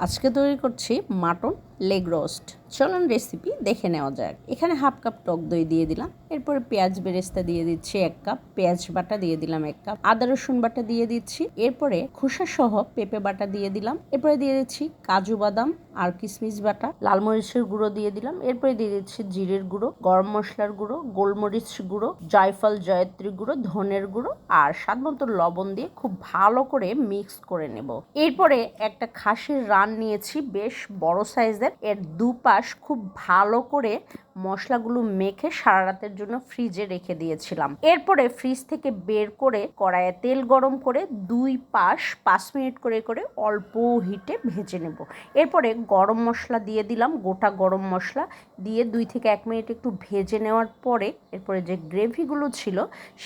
আজকে তৈরি করছি মাটন। লেগ রোস্ট চলুন রেসিপি দেখে নেওয়া যাক। এখানে হাফ কাপ টক দই দিয়ে দিলাম। এরপরে পেঁয়াজ বেরেস্তা দিয়ে দিচ্ছি এক কাপ পেঁয়াজ বাটা দিয়ে দিলাম এক কাপ আদা রসুন বাটা দিয়ে দিচ্ছি। এরপরে খোসা সহ পেঁপে বাটা দিয়ে দিলাম। এরপরে দিয়ে দিচ্ছি কাজু বাদাম আর কিশমিশ বাটা। লাল মরিচের গুঁড়ো দিয়ে দিলাম। এরপরে দিয়ে দিচ্ছি জিরের গুঁড়ো, গরম মশলার গুঁড়ো, গোলমরিচ গুঁড়ো, জয়ফল জয়ত্রী গুঁড়ো, ধনের গুঁড়ো আর স্বাদ মতো লবণ দিয়ে খুব ভালো করে মিক্স করে নেব। এরপরে একটা খাসির রান নিয়েছি, বেশ বড় সাইজের এর দুপাশ খুব ভালো করে মশলাগুলো মেখে সারা রাতের জন্য ফ্রিজে রেখে দিয়েছিলাম। এরপরে ফ্রিজ থেকে বের করে কড়াইয়ে তেল গরম করে দুই পাশ পাঁচ মিনিট করে করে অল্প হিটে ভেজে নেব। এরপরে গরম মশলা দিয়ে দিলাম, গোটা গরম মশলা দিয়ে দুই থেকে এক মিনিট একটু ভেজে নেওয়ার পরে, এরপরে যে গ্রেভিগুলো ছিল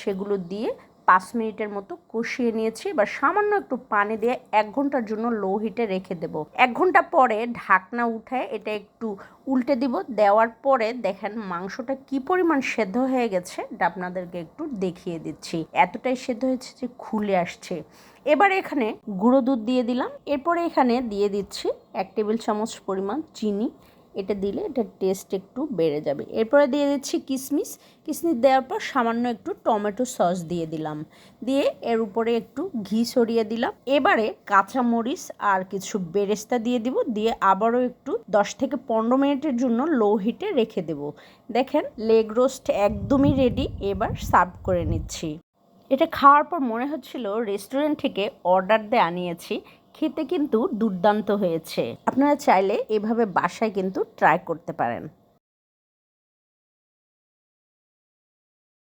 সেগুলো দিয়ে পাঁচ মিনিটের মতো কষিয়ে নিয়েছি। এবার সামান্য একটু পানি দিয়ে এক ঘণ্টার জন্য লো হিটে রেখে দেব। এক ঘণ্টা পরে ঢাকনা উঠায় এটা একটু উল্টে দিব। দেওয়ার পরে দেখেন মাংসটা কি পরিমাণ সেদ্ধ হয়ে গেছে এটা আপনাদেরকে একটু দেখিয়ে দিচ্ছি। এতটাই সেদ্ধ হয়েছে যে খুলে আসছে। এবার এখানে গুঁড়ো দুধ দিয়ে দিলাম। এরপরে এখানে দিয়ে দিচ্ছি এক টেবিল চামচ পরিমাণ চিনি। এটা দিলে এটার টেস্ট একটু বেড়ে যাবে। এরপরে দিয়ে দিচ্ছি কিশমিশ কিশমিশ দেওয়ার পর সামান্য একটু টমেটো সস দিয়ে দিলাম। দিয়ে এর উপরে একটু ঘি সরিয়ে দিলাম। এবারে কাঁচা মরিচ আর কিছু বেরেস্তা দিয়ে দিব। দিয়ে আবারও একটু দশ থেকে পনেরো মিনিটের জন্য লো হিটে রেখে দেব। দেখেন লেগ রোস্ট একদমই রেডি এবার সার্ভ করে নিচ্ছি। এটা খাওয়ার পর মনে হচ্ছিল রেস্টুরেন্ট থেকে অর্ডার দিয়ে আনিয়েছি খেতে কিন্তু দুর্দান্ত হয়েছে। আপনারা চাইলে এভাবে বাসায় কিন্তু ট্রাই করতে পারেন।